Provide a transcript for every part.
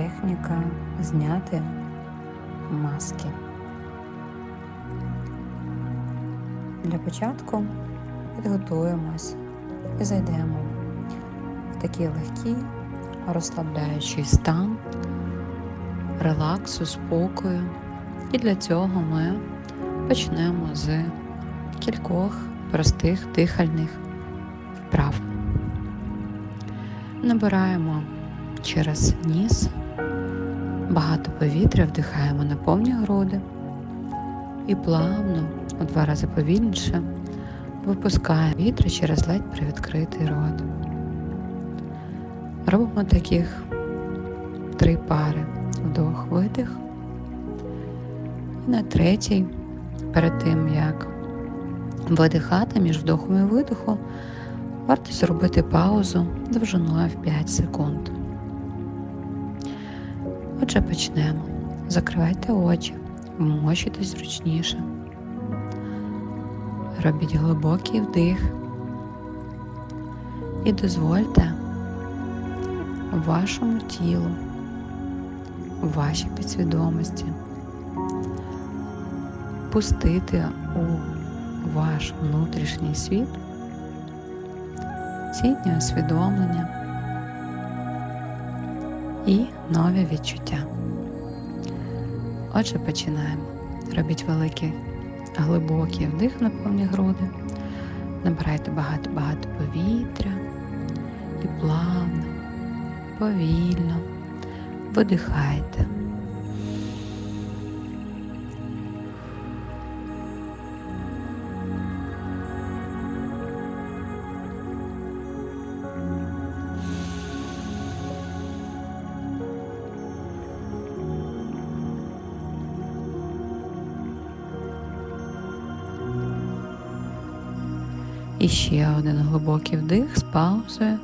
техніка зняти маски. Для початку підготуємось і зайдемо в такий легкий, розслабляючий стан релаксу, спокою. І для цього ми почнемо з кількох простих дихальних вправ. Набираємо через ніс, багато повітря вдихаємо на повні груди і плавно, у два рази повільніше, випускаємо вітра через ледь привідкритий рот. Робимо таких три пари вдох, видих. І на третій, перед тим як видихати між вдохом і видихом, варто зробити паузу довжиною в 5 секунд. Отже, почнемо. Закривайте очі, вмощуйтесь зручніше. Робіть глибокий вдих і дозвольте вашому тілу, вашій підсвідомості пустити у ваш внутрішній світ цінні усвідомлення і нові відчуття. Отже, починаємо. Робіть великий глибокий вдих на повні груди, набирайте багато-багато повітря і плавно, повільно видихайте. І ще один глибокий вдих з паузою.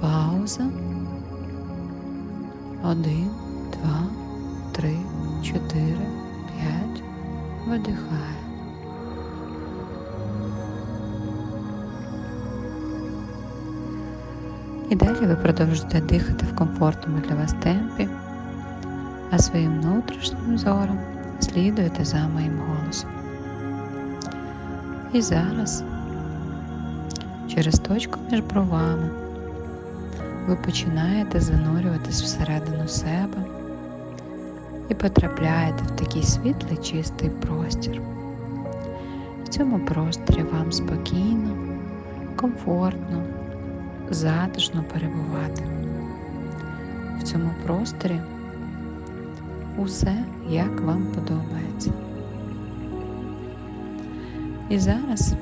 Пауза. Один, два, три, чотири, п'ять. Видихає. І далі ви продовжуєте дихати в комфортному для вас темпі, а своїм внутрішнім зором слідуєте за моїм голосом. І зараз через точку між бровами ви починаєте занурюватись всередину себе і потрапляєте в такий світлий чистий простір. В цьому просторі вам спокійно, комфортно, затишно перебувати. В цьому просторі усе, як вам подобається. І зараз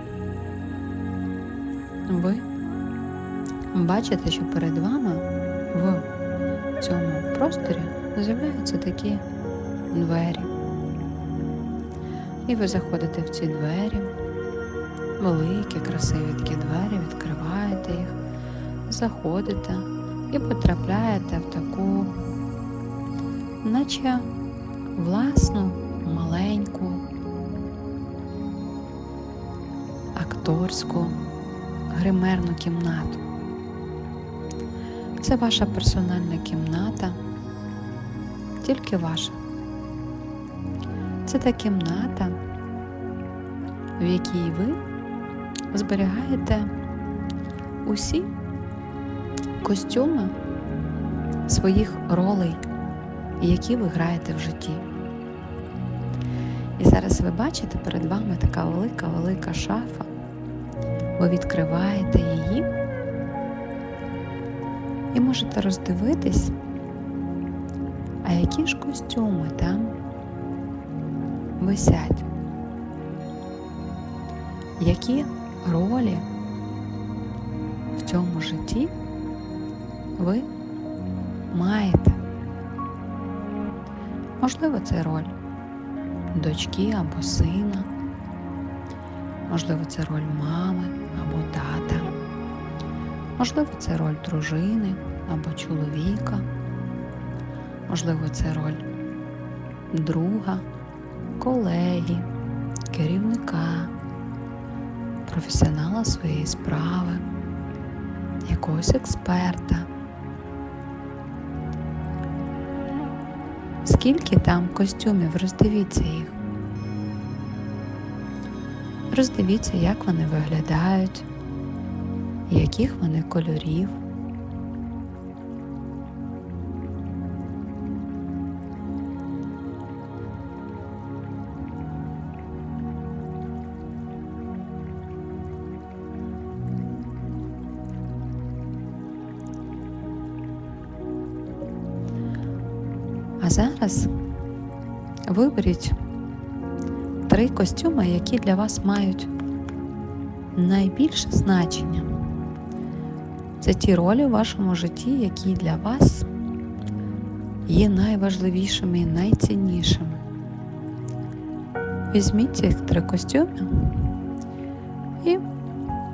ви бачите, що перед вами в цьому просторі з'являються такі двері. І ви заходите в ці двері, великі, красиві такі двері, відкриваєте їх, заходите і потрапляєте в таку наче власну маленьку акторську гримерну кімнату. Це ваша персональна кімната, тільки ваша. Це та кімната, в якій ви зберігаєте усі костюми своїх ролей які ви граєте в житті. І зараз ви бачите перед вами така велика-велика шафа. Ви відкриваєте її і можете роздивитись, а які ж костюми там висять, які ролі в цьому житті ви маєте. Можливо, це роль дочки або сина, можливо, це роль мами або тата, можливо, це роль дружини або чоловіка, можливо, це роль друга, колеги, керівника, професіонала своєї справи, якогось експерта. Скільки там костюмів, роздивіться їх. Роздивіться, як вони виглядають, яких вони кольорів. Зараз виберіть три костюми, які для вас мають найбільше значення. Це ті ролі в вашому житті, які для вас є найважливішими і найціннішими. Візьміть цих три костюми і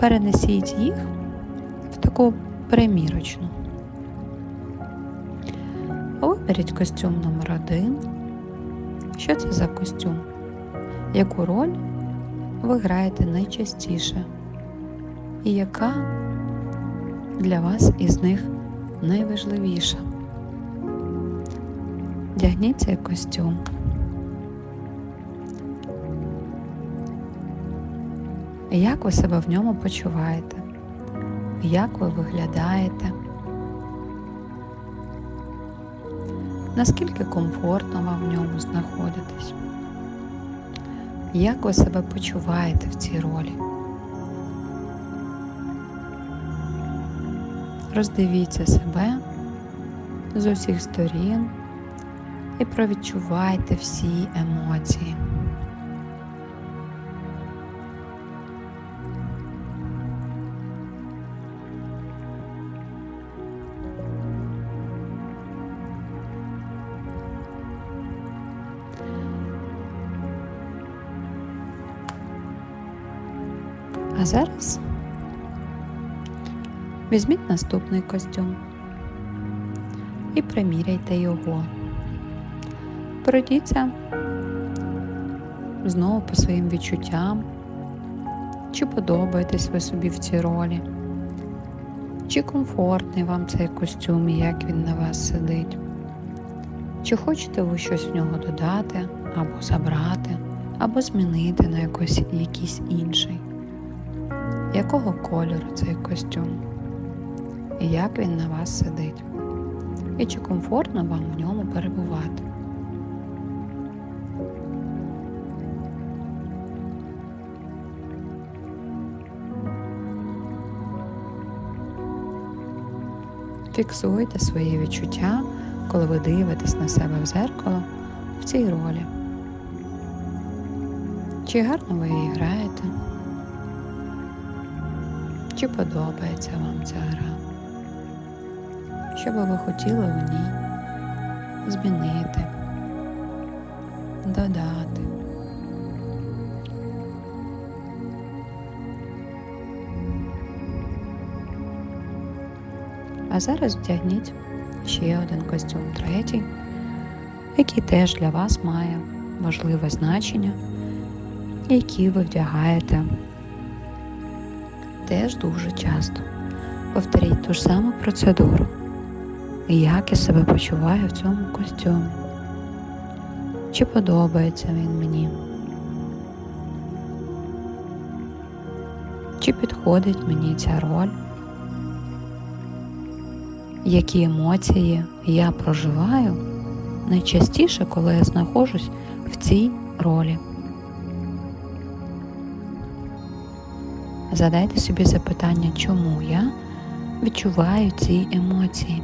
перенесіть їх в таку примірочну. Виберіть костюм номер один. Що це за костюм? Яку роль ви граєте найчастіше? І яка для вас із них найважливіша? Дягніть цей костюм. Як ви себе в ньому почуваєте? Як ви виглядаєте? Наскільки комфортно вам в ньому знаходитись? Як ви себе почуваєте в цій ролі? Роздивіться себе з усіх сторін і провідчувайте всі емоції. А зараз візьміть наступний костюм і приміряйте його. Пройдіться знову по своїм відчуттям, чи подобаєтесь ви собі в цій ролі, чи комфортний вам цей костюм і як він на вас сидить, чи хочете ви щось в нього додати, або забрати, або змінити на якось, якийсь інший якого кольору цей костюм, і як він на вас сидить, і чи комфортно вам в ньому перебувати. Фіксуйте свої відчуття, коли ви дивитесь на себе в зеркало в цій ролі. Чи гарно ви її граєте? Чи подобається вам ця гра? Що би ви хотіли в ній змінити, додати? А зараз вдягніть ще один костюм третій, який теж для вас має важливе значення, який ви вдягаєте теж дуже часто. Повторіть ту ж саму процедуру. Як я себе почуваю в цьому костюмі? Чи подобається він мені? Чи підходить мені ця роль? Які емоції я проживаю найчастіше, коли я знаходжусь в цій ролі? Задайте собі запитання, чому я відчуваю ці емоції.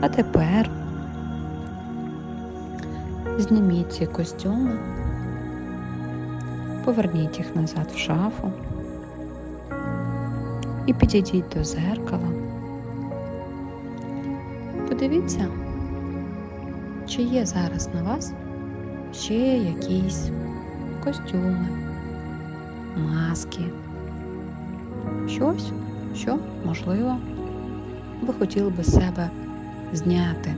А тепер зніміть ці костюми, поверніть їх назад в шафу і підійдіть до зеркала. Подивіться, чи є зараз на вас ще якісь костюми, маски, щось, що, можливо, ви хотіли би себе зняти.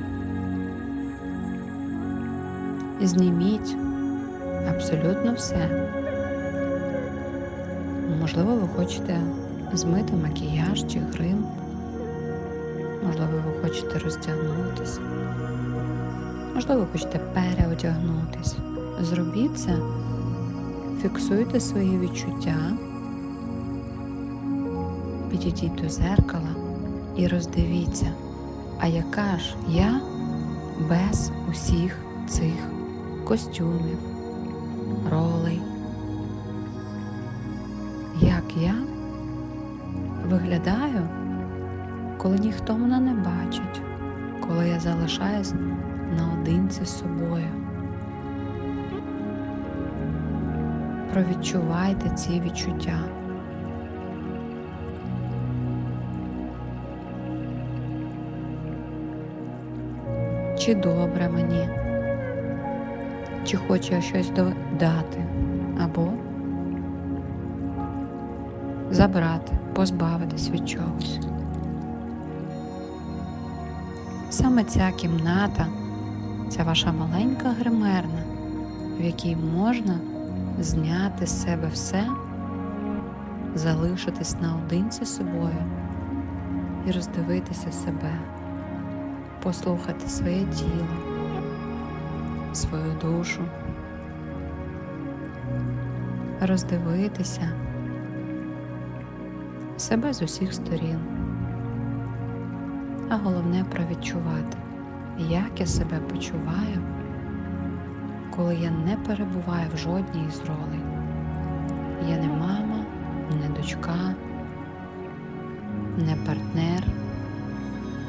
Зніміть абсолютно все. Можливо, ви хочете змити макіяж чи грим. Можливо, ви хочете роздягнутися. Можливо, ви хочете переодягнутися. Зробіть це, фіксуйте свої відчуття, підійдіть до зеркала і роздивіться, а яка ж я без усіх цих костюмів, ролей. Я виглядаю, коли ніхто мене не бачить, коли я залишаюсь наодинці з собою. Провідчувайте ці відчуття. Чи добре мені, чи хочу я щось додати, або забрати, позбавитись від чогось. Саме ця кімната, ця ваша маленька гримерна, в якій можна зняти з себе все, залишитись наодинці з собою і роздивитися себе, послухати своє тіло, свою душу, роздивитися себе з усіх сторін а головне провідчувати, як я себе почуваю, коли я не перебуваю в жодній із ролей. Я не мама, не дочка, не партнер,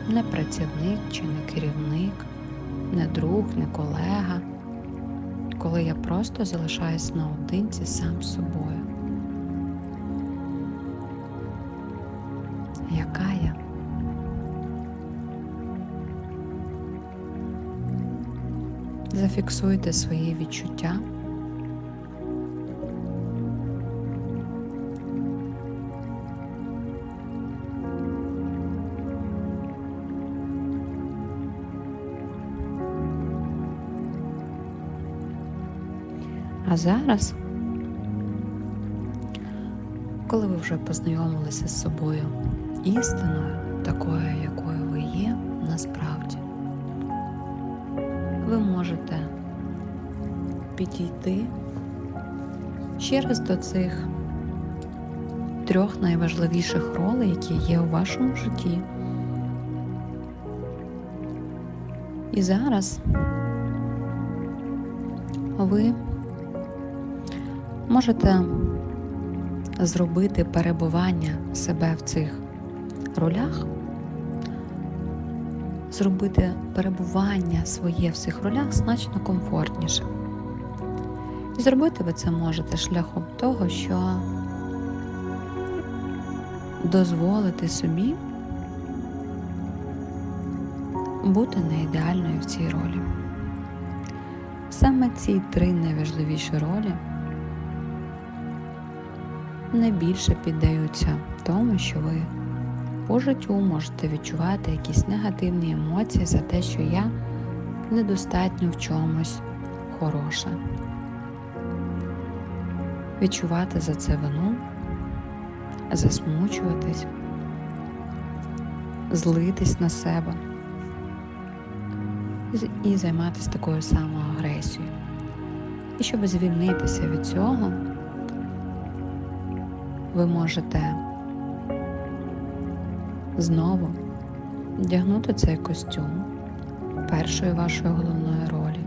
не працівник чи не керівник, не друг, не колега, коли я просто залишаюсь наодинці сам з собою. Зафіксуйте свої відчуття. А зараз, коли ви вже познайомилися з собою істиною, такою, якою підійти ще раз до цих трьох найважливіших ролей, які є у вашому житті. І зараз ви можете зробити перебування себе в цих ролях зробити перебування своє в цих ролях значно комфортніше. І зробити ви це можете шляхом того, що дозволити собі бути не ідеальною в цій ролі. Саме ці три найважливіші ролі найбільше піддаються тому, що ви по життю можете відчувати якісь негативні емоції за те, що я недостатньо в чомусь хороша. Відчувати за це вину, засмучуватись, злитись на себе і займатися такою самою агресією. І щоб звільнитися від цього, ви можете знову вдягнути цей костюм першої вашої головної ролі,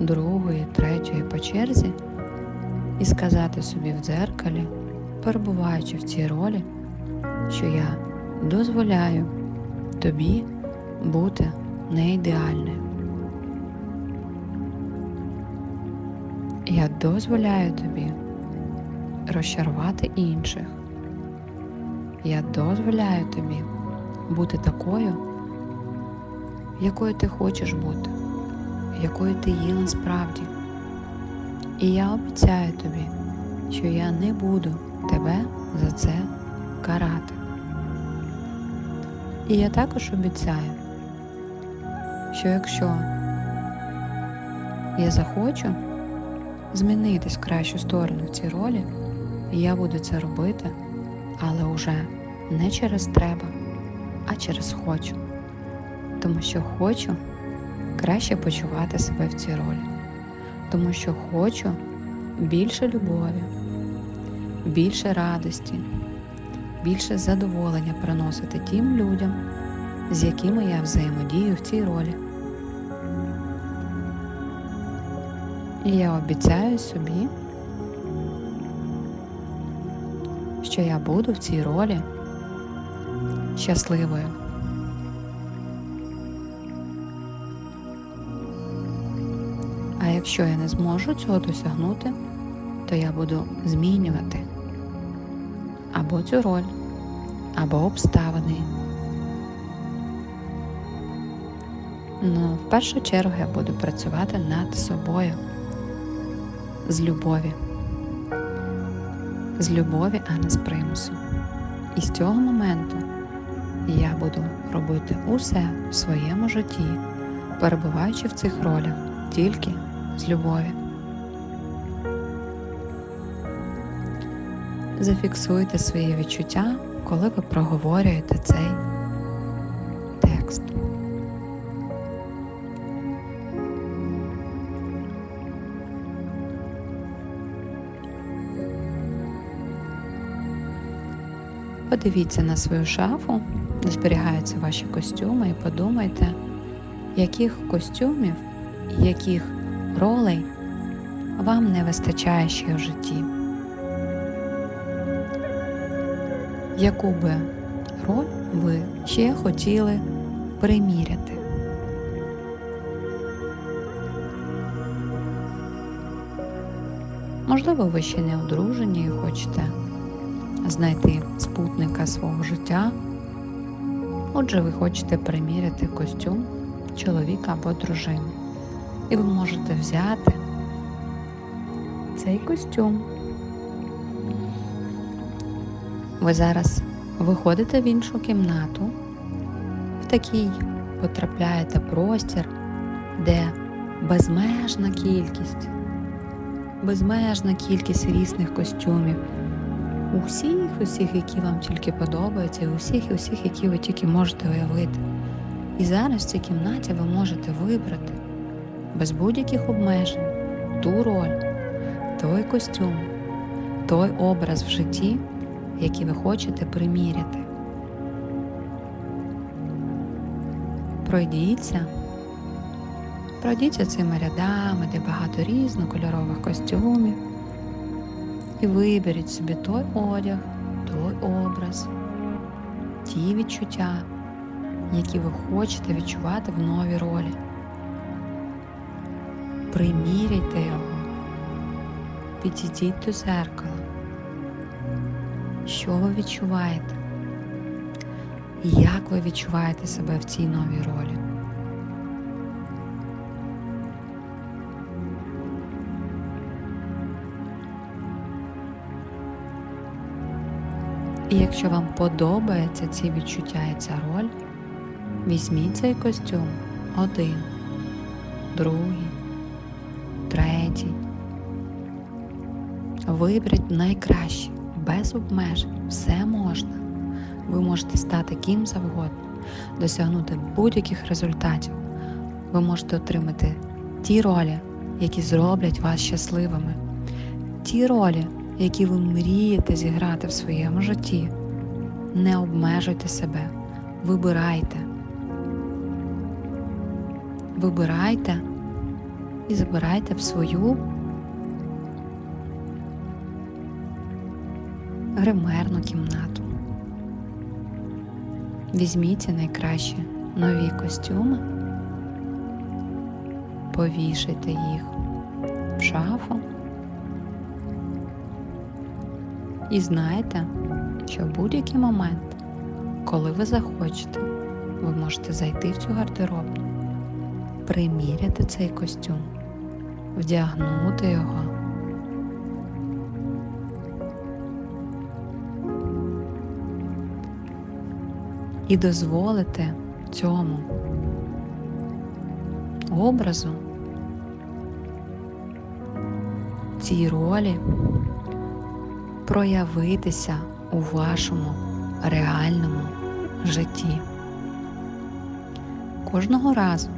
другої, третьої по черзі, і сказати собі в дзеркалі, перебуваючи в цій ролі, що я дозволяю тобі бути не ідеальною. Я дозволяю тобі розчарувати інших. Я дозволяю тобі бути такою, якою ти хочеш бути, якою ти є насправді. І я обіцяю тобі, що я не буду тебе за це карати. І я також обіцяю, що якщо я захочу змінитись в кращу сторону в цій ролі, я буду це робити, але вже не через треба, а через хочу. Тому що хочу краще почувати себе в цій ролі, тому що хочу більше любові, більше радості, більше задоволення приносити тим людям, з якими я взаємодію в цій ролі. І я обіцяю собі, що я буду в цій ролі щасливою. А якщо я не зможу цього досягнути, то я буду змінювати або цю роль, або обставини. Ну, в першу чергу я буду працювати над собою з любові. З любові, а не з примусу. І з цього моменту я буду робити усе в своєму житті, перебуваючи в цих ролях тільки з любові. Зафіксуйте свої відчуття, коли ви проговорюєте цей текст. Подивіться на свою шафу, де зберігаються ваші костюми, і подумайте, яких костюмів яких ролей вам не вистачає ще в житті. Яку би роль ви ще хотіли приміряти? Можливо, ви ще не одружені і хочете знайти спутника свого життя. Отже, ви хочете приміряти костюм чоловіка або дружини. І ви можете взяти цей костюм. Ви зараз виходите в іншу кімнату, в такий потрапляєте простір, де безмежна кількість, безмежна кількість різних костюмів. Усіх, усіх, які вам тільки подобаються, і усіх, усіх, які ви тільки можете уявити. І зараз в цій кімнаті ви можете вибрати без будь-яких обмежень ту роль, той костюм, той образ в житті, який ви хочете приміряти. Пройдіться, пройдіться цими рядами, де багато різнокольорових костюмів, і виберіть собі той одяг, той образ, ті відчуття, які ви хочете відчувати в новій ролі. Приміряйте його, підійдіть до зеркала. Що ви відчуваєте? Як ви відчуваєте себе в цій новій ролі? І якщо вам подобаються ці відчуття і ця роль, візьміть цей костюм один, другий, третій. Виберіть найкраще, без обмежень, все можна. Ви можете стати ким завгодно, досягнути будь-яких результатів. Ви можете отримати ті ролі, які зроблять вас щасливими, ті ролі, які ви мрієте зіграти в своєму житті. Не обмежуйте себе, вибирайте. Вибирайте і забирайте в свою гримерну кімнату. Візьміть найкращі нові костюми, повішайте їх в шафу. І знайте, що в будь-який момент, коли ви захочете, ви можете зайти в цю гардеробну, приміряти цей костюм, вдягнути його. і дозволите цьому образу, цій ролі проявитися у вашому реальному житті. Кожного разу,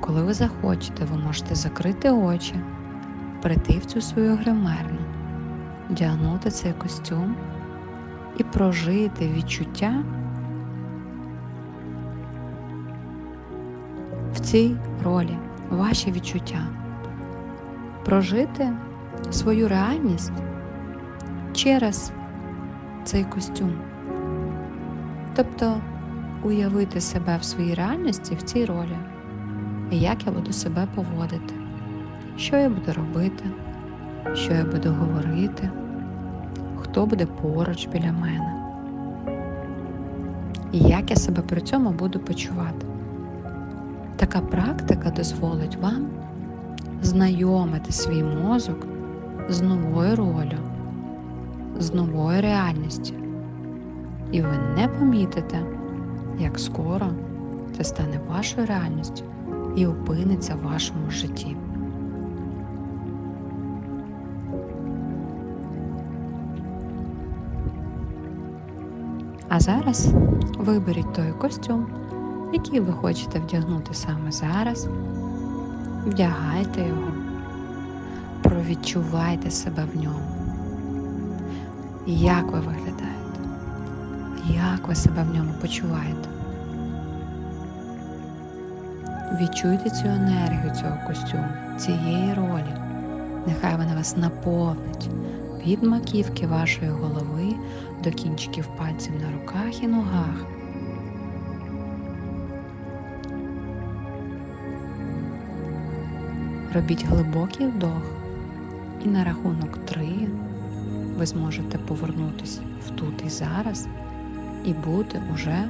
коли ви захочете, ви можете закрити очі, прийти в цю свою гримерну, вдягнути цей костюм і прожити відчуття в цій ролі, ваші відчуття, прожити свою реальність через цей костюм. Тобто уявити себе в своїй реальності в цій ролі, як я буду себе поводити, що я буду робити, що я буду говорити, хто буде поруч біля мене, і як я себе при цьому буду почувати. Така практика дозволить вам знайомити свій мозок з новою ролью, з новою реальністю. І ви не помітите, як скоро це стане вашою реальністю і опиниться в вашому житті. А зараз виберіть той костюм, який ви хочете вдягнути саме зараз. Вдягайте його, провідчувайте себе в ньому. Як ви виглядаєте? Як ви себе в ньому почуваєте? Відчуйте цю енергію цього костюму, цієї ролі. Нехай вона вас наповнить від маківки вашої голови до кінчиків пальців на руках і ногах. Робіть глибокий вдох, і на рахунок три ви зможете повернутися в тут і зараз і бути уже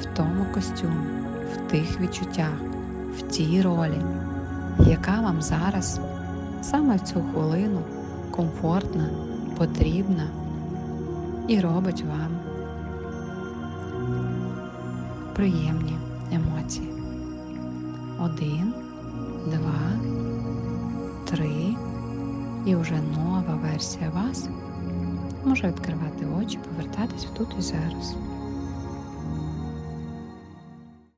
в тому костюмі, в тих відчуттях, в тій ролі, яка вам зараз саме в цю хвилину комфортна, потрібна і робить вам приємні емоції. Один, два, три. І вже нова версія вас може відкривати очі, повертатись в тут і зараз.